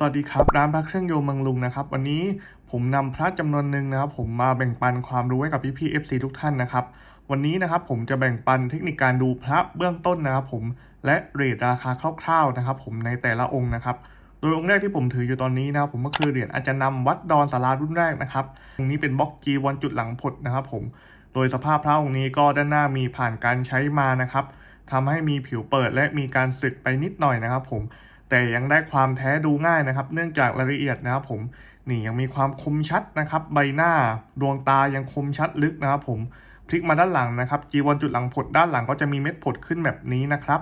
สวัสดีครับ ร้านพระเครื่องโยมเมืองลุงนะครับ วันนี้ผมนำพระจำนวนหนึ่งนะครับ ผมมาแบ่งปันความรู้ให้กับพี่พี่เอฟซีทุกท่านนะครับ วันนี้นะครับผมจะแบ่งปันเทคนิคการดูพระเบื้องต้นนะครับ ผมและเรทราคาคร่าวๆนะครับ ผมในแต่ละองค์นะครับ โดยองค์แรกที่ผมถืออยู่ตอนนี้นะครับผมก็คือเหรียญอาจารย์นำวัดดอนสารารุ่นแรกนะครับองค์นี้เป็นบล็อกจีวันจุดหลังผดนะครับ ผมโดยสภาพพระองค์นี้ก็ด้านหน้ามีผ่านการใช้มานะครับทำให้มีผิวเปิดและมีการสึกไปนิดหน่อยนะครับ ผม แต่ยังได้ความแท้ดูง่ายนะครับ เนื่องจากรายละเอียดนะครับผมนี่ยังมีความคมชัดนะครับ ใบหน้าดวงตายังคมชัดลึกนะครับผมพลิกมาด้านหลังนะครับจีวรจุดหลังผดด้านหลังก็จะมีเม็ดผดขึ้นแบบนี้นะครับ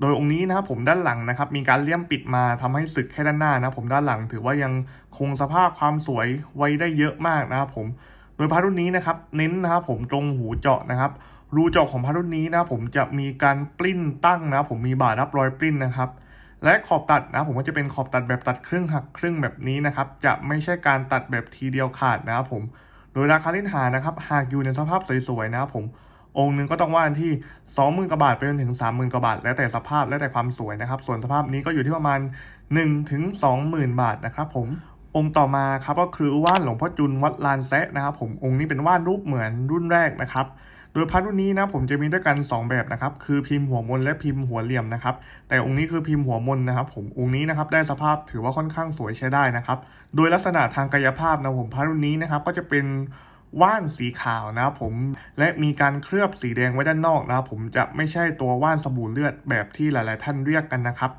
โดยองค์นี้นะครับผมด้านหลังนะครับ มีการเลี่ยมปิดมาทำให้สึกแค่ด้านหน้านะผมด้านหลัง ถือว่ายังคงสภาพความสวยไว้ได้เยอะมากนะครับผมโดยพระรุ่นนี้นะครับเน้นนะครับผมตรงหูเจาะนะครับ รูเจาะของพระรุ่นนี้นะครับผมจะมีการปลิ้นตั้งนะครับผมมีบาดรับรอยปลิ้นนะครับ และขอบตัดนะผมก็จะเป็นขอบตัดแบบตัดครึ่งหักครึ่งแบบนี้นะครับ จะไม่ใช่การตัดแบบทีเดียวขาดนะครับผม โดยราคาลิ้นหานะครับ หากอยู่ในสภาพสวยๆนะครับผมองค์หนึ่งก็ต้องว่านที่ 20,000กว่าบาทไปจนถึง 30,000กว่าบาท แล้วแต่สภาพแล้วแต่ความสวยนะครับ ส่วนสภาพนี้ก็อยู่ที่ประมาณ 1 ถึง 20,000 บาทนะครับผมองค์ต่อมาครับก็คือว่านหลวงพ่อจุนวัดลานแซะนะครับผมองค์นี้เป็นว่านรูปเหมือนรุ่นแรกนะครับ โดยพระรุ่นนี้นะผมจะมีด้วยกัน 2 แบบนะครับ คือพิมพ์หัวมนและพิมพ์หัวเหลี่ยมนะครับ แต่องค์นี้คือพิมพ์หัวมนนะครับ ผมองค์นี้นะครับได้สภาพถือว่าค่อนข้างสวยใช้ได้นะครับ โดยลักษณะทางกายภาพนะผมพระรุ่นนี้นะครับก็จะเป็นว่านสีขาวนะครับผมและมีการเคลือบสีแดงไว้ด้านนอกนะครับผมจะไม่ใช่ตัวว่านสบู่เลือดแบบที่หลาย ๆ ท่านเรียกกันนะครับ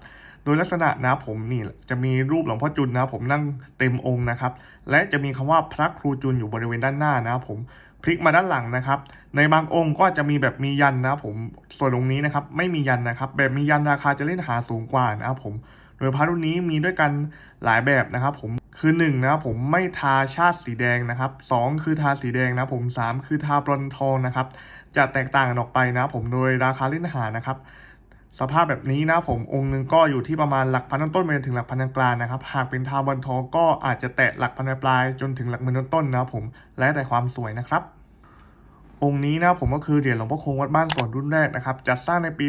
โดยลักษณะนะผมนี่จะมีรูปหลวงพ่อจุนนะผมนั่งเต็มองค์นะครับ และจะมีคำว่าพระครูจุนอยู่บริเวณด้านหน้านะครับผม พลิกมาด้านหลังนะครับ ในบางองค์ก็จะมีแบบมียันนะผมส่วนองค์นี้นะครับไม่มียันนะครับ แบบมียันราคาจะเล่นหาสูงกว่านะครับผมโดยพระรุ่นนี้มีด้วยกันหลายแบบนะครับ ผมคือ1นงนะครับผมไม่ทาชาติสีแดงนะครับสองคือทาสีแดงนะครับผมสามคือทาบรอนทองนะครับ จะแตกต่างกันออกไปนะครับผมโดยราคาเล่นหานะครับ สภาพแบบนี้นะผมองค์หนึ่งก็อยู่ที่ประมาณหลักพันต้นๆไปจนถึงหลักพันกลางนะครับ หากเป็นทาบอลทอก็อาจจะแตะหลักพันปลายจนถึงหลักหมื่นต้นนะผมแล้วแต่ความสวยนะครับ องค์นี้นะผมก็คือเหรียญหลวงพ่อคงวัดบ้านสวนรุ่นแรกนะครับจัดสร้างในปี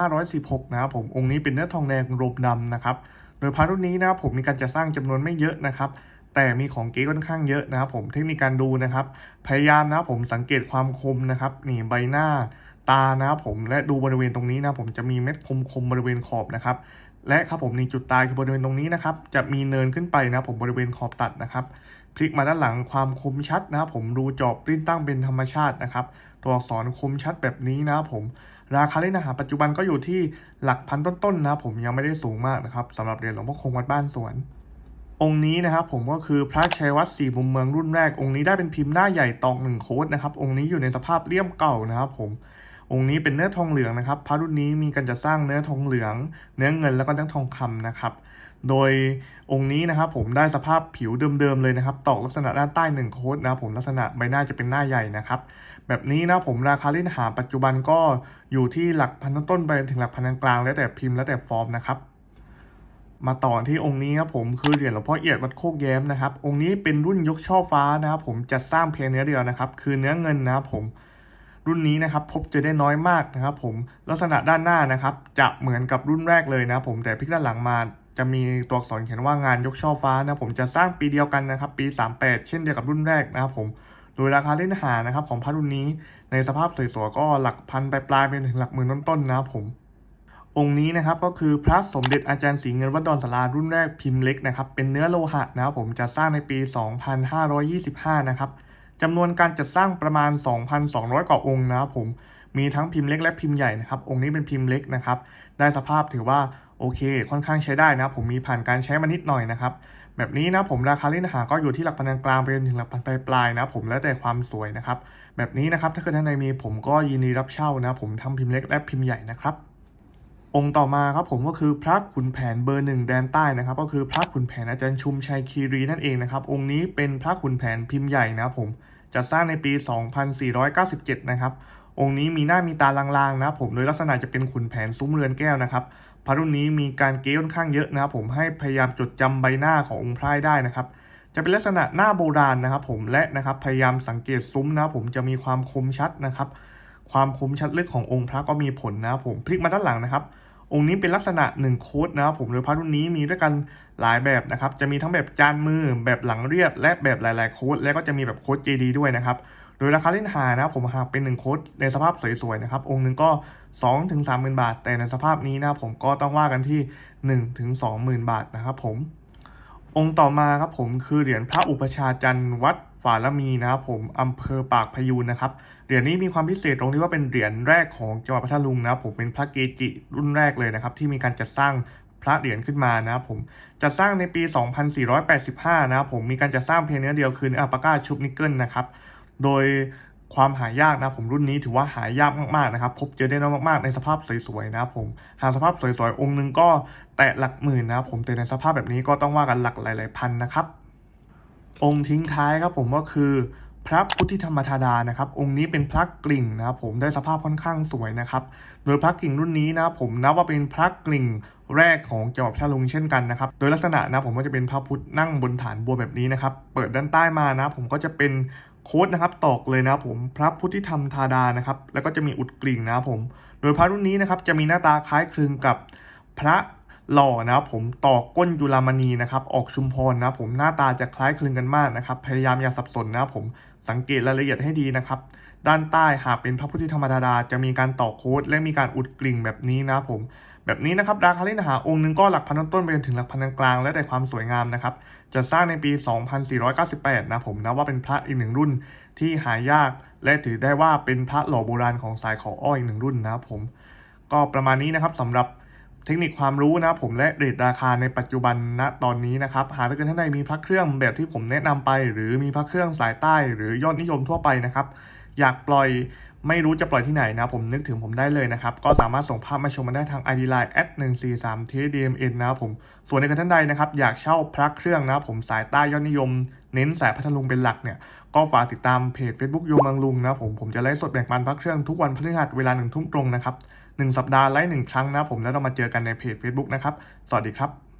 2516 นะครับผมองค์นี้เป็นเนื้อทองแดงรบดำนะครับโดยพระรุ่นนี้นะผมมีการจัดสร้างจำนวนไม่เยอะนะครับแต่มีของเก๊ค่อนข้างเยอะนะครับผมเทคนิคการดูนะครับ พยายามนะผมสังเกตความคมนะครับนี่ใบหน้า ตานะครับผมและดูบริเวณตรงนี้นะผมจะมีเม็ดคมคมๆบริเวณขอบนะครับ และครับผมในจุดตายคือบริเวณตรงนี้นะครับ จะมีเนินขึ้นไปนะผมบริเวณขอบตัดนะครับพลิกมาด้านหลังความคมชัดนะครับผมรูจอบปริ้นตั้งเป็นธรรมชาตินะครับ ตัวอักษรคมชัดแบบนี้นะครับผมราคาเล่นอาหารปัจจุบันก็อยู่ที่หลักพันต้นๆนะผมยังไม่ได้สูงมากนะครับสำหรับเหรียญหลวงพ่อคงวัดบ้านสวน องค์นี้นะครับผมก็คือพระชัยวัดสี่มุมเมืองรุ่นแรก องค์นี้ได้เป็นพิมพ์หน้าใหญ่ตอกหนึ่งโค้ดนะครับองค์นี้อยู่ในสภาพเลี่ยมเก่านะครับผม องค์นี้เป็นเนื้อทองเหลืองนะครับพระรุ่นนี้มีการจะสร้างเนื้อทองเหลือง เนื้อเงินแล้วก็เนื้อทองคำนะครับ โดยองค์นี้นะครับผมได้สภาพผิวเดิมๆเลยนะครับตอกลักษณะด้านใต้หนึ่งโค้ดนะผมลักษณะใบหน้าจะเป็นหน้าใหญ่นะครับ แบบนี้นะผมราคาเล่นหาปัจจุบันก็อยู่ที่หลักพันต้นๆไปถึงหลักพันกลางๆแล้วแต่พิมพ์แล้วแต่ฟอร์มนะครับมาต่อที่องค์นี้ครับผมคือเหรียญหลวงพ่อเอียดวัดโคกแย้มนะครับ องค์นี้เป็นรุ่นยกช่อฟ้านะครับผมจะสร้างเพียงเนื้อเดียวนะครับ คือเนื้อเงินนะครับผม รุ่นนี้นะครับพบจอได้น้อยมากนะครับผมลักษณะด้านหน้านะครับจะเหมือนกับรุ่นแรกเลยนะผมแต่พลิกด้านหลังมาจะมีตัวอักษรเขียนว่างานยกช่อฟ้านะผมจะสร้างปีเดียวกันนะครับปี 38 เช่นเดียวกับรุ่นแรกนะครับผมโดยราคาเล่นหานะครับของพระรุ่นนี้ในสภาพสวยๆก็หลักพันปลายๆไปถึงหลักหมื่นต้นๆนะครับผมองค์นี้นะครับก็คือพระสมเด็จอาจารย์ศรีเงินวัดดอนสารารุ่นแรกพิมพ์เล็กนะครับเป็นเนื้อโลหะนะครับผมจะสร้างในปี 2525 นะครับ จำนวนการจัดสร้างประมาณ 2,200 กว่าองค์นะครับผมมีทั้งพิมพ์เล็กและพิมพ์ใหญ่นะครับ องค์นี้เป็นพิมพ์เล็กนะครับ ได้สภาพถือว่าโอเค ค่อนข้างใช้ได้นะ ผมมีผ่านการใช้มานิดหน่อยนะครับ แบบนี้นะผมราคาเล่นหาก็อยู่ที่หลักพันกลางไปจนถึงหลักพันปลายๆนะ ผมแล้วแต่ความสวยนะครับ แบบนี้นะครับถ้าเกิดท่านใดมีผมก็ยินดีรับเช่านะ ผมทำพิมพ์เล็กและพิมพ์ใหญ่นะครับ องค์ต่อมาครับผมก็คือพระขุนแผนเบอร์หนึ่งแดนใต้นะครับ ก็คือพระขุนแผนอาจารย์ชุมชัยคีรีนั่นเองนะครับ องค์นี้เป็นพระขุนแผนพิมพ์ใหญ่นะครับผมจะสร้างในปี 2497 นะครับ องค์นี้มีหน้ามีตาลางๆนะผมโดยลักษณะจะเป็นขุนแผนซุ้มเรือนแก้วนะครับพระรุ่นนี้มีการเก้ค่อนข้างเยอะนะครับผมให้พยายามจดจำใบหน้าขององค์พระได้นะครับ จะเป็นลักษณะหน้าโบราณนะครับ ผมและนะครับพยายามสังเกตซุ้มนะผมจะมีความคมชัดนะครับ ความคมชัดลึกขององค์พระก็มีผลนะครับผมพลิกมาด้านหลังนะครับ องค์นี้เป็นลักษณะ1โค้ดนะครับผมโดยพระรุ่นนี้มีด้วยกันหลายแบบนะครับ จะมีทั้งแบบจานมือแบบหลังเรียบ และแบบหลาย ๆ โค้ดและก็จะมีแบบโค้ด JD ด้วยนะครับโดยราคาเล่นหานะครับผมหากเป็น1โค้ดในสภาพสวยๆนะครับองค์หนึ่งก็2ถึง30,000บาท แต่ในสภาพนี้นะผมก็ต้องว่ากันที่1ถึง20,000บาทนะครับผมองค์ต่อมาครับผมคือเหรียญพระอุปชาจันทร์วัดฝาละมีนะครับผมอำเภอปากพยูนนะครับ เหรียญนี้มีความพิเศษตรงที่ว่าเป็นเหรียญแรกของจังหวัดพัทลุงนะผมเป็นพระเกจิรุ่นแรกเลยนะครับที่มีการจัดสร้างพระเหรียญขึ้นมานะครับผมจัดสร้างในปี 2485 นะครับผมมีการจัดสร้างเพียงเนื้อเดียวคืออัลปาก้าชุบนิกเกิลนะครับโดยความหายากนะผมรุ่นนี้ถือว่าหายากมากๆนะครับพบเจอได้น้อยมากๆในสภาพสวยๆนะครับผมหาสภาพสวยๆองค์หนึ่งก็แตะหลักหมื่นนะครับผมแต่ในสภาพแบบนี้ก็ต้องว่ากันหลักหลายๆพันนะครับองค์ทิ้งท้ายครับผมก็คือ พระพุทธิธรรมธาดานะครับ องค์นี้เป็นพระกลิ่งนะครับผมได้สภาพค่อนข้างสวยนะครับ โดยพระกลิ่งรุ่นนี้นะผมนับว่าเป็นพระกลิ่งแรกของจังหวัดพัทลุงเช่นกันนะครับ โดยลักษณะนะผมก็จะเป็นพระพุทธนั่งบนฐานบัวแบบนี้นะครับ เปิดด้านใต้มานะผมก็จะเป็นโค้ดนะครับตอกเลยนะครับผมพระพุทธิธรรมธาดานะครับ แล้วก็จะมีอุดกลิ่งนะครับผม โดยพระรุ่นนี้นะครับจะมีหน้าตาคล้ายคลึงกับพระ หล่อนะครับผมตอกก้นจุลามณีนะครับออกชุมพรนะครับผมหน้าตาจะคล้ายคลึงกันมากนะครับพยายามอย่าสับสนนะครับผมสังเกตรายละเอียดให้ดีนะครับด้านใต้หากเป็นพระพุทธธรรมดาจะมีการตอกโค้ดและมีการอุดกลิ่งแบบนี้นะครับผม แบบนี้นะครับราคาเล่นหาองค์หนึ่งก็หลักพันต้นไปจนถึงหลักพันกลางและแต่ความสวยงามนะครับจะสร้างในปี 2498 นะผมนะว่าเป็นพระอีกหนึ่งรุ่นที่หายากและถือได้ว่าเป็นพระหล่อโบราณของสายขาอ้อยอีกหนึ่งรุ่นนะครับผม ก็ประมาณนี้นะครับสำหรับ เทคนิคความรู้นะผมและเรทราคาในปัจจุบันณตอนนี้นะครับหากท่านใดมีพระเครื่องแบบที่ผมแนะนำไป หรือมีพระเครื่องสายใต้ หรือยอดนิยมทั่วไปนะครับ อยากปล่อยไม่รู้จะปล่อยที่ไหนนะผมนึกถึงผมได้เลยนะครับ ก็สามารถส่งภาพมาชมมาได้ทาง ID Line 143 tdmn นะผม ส่วนในกรท่านใดนะครับ อยากเช่าพระเครื่องนะผมสายใต้ยอดนิยม เน้นสายพัทลุงเป็นหลักเนี่ย ก็ฝากติดตามเพจ Facebook โยมังลุงนะผมผมจะไลฟ์สดแบ่งปันพระเครื่องทุกวันพฤหัสเวลาหนึ่งทุ่มตรงนะครับ หนึ่งสัปดาห์ไลฟ์หนึ่งครั้งนะครับผมแล้วเรามาเจอกันในเพจ Facebook นะครับ สวัสดีครับ